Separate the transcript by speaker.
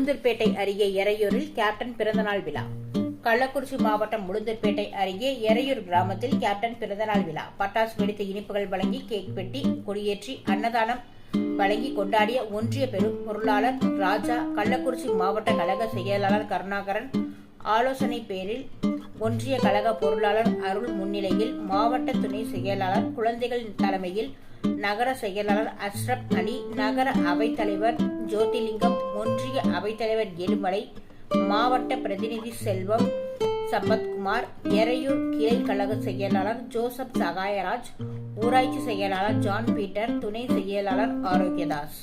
Speaker 1: உளுந்தூர்பேட்டை அருகே எறையூரில் கேப்டன் பிறந்தநாள் விழா. கள்ளக்குறிச்சி மாவட்டம் உளுந்தூர்பேட்டை அருகே எறையூர் கிராமத்தில் கேப்டன் பிறந்தநாள் விழா. பட்டாசு வெடித்து இனிப்புகள் வழங்கி கேக் வெட்டி கொடியேற்றி அன்னதானம் வழங்கி கொண்டாடிய ஒன்றிய பெரும் பொருளாளர் ராஜா கள்ளக்குறிச்சி மாவட்ட கழக செயலாளர் கருணாகரன் ஆலோசனை பேரில் ஒன்றிய கழக பொருளாளர் அருள் முன்னிலையில் மாவட்ட துணை செயலாளர் குழந்தைகள் தலைமையில் நகர செயலாளர் அஷ்ரப் அலி நகர அவைத்தலைவர் ஜோதிலிங்கம் ஒன்றிய அவைத்தலைவர் எழுமலை மாவட்ட பிரதிநிதி செல்வம் சம்பத்குமார் எறையூர் கிளை கழக செயலாளர் ஜோசப் சகாயராஜ் ஊராட்சி செயலாளர் ஜான் பீட்டர் துணை செயலாளர் ஆரோக்கியதாஸ்.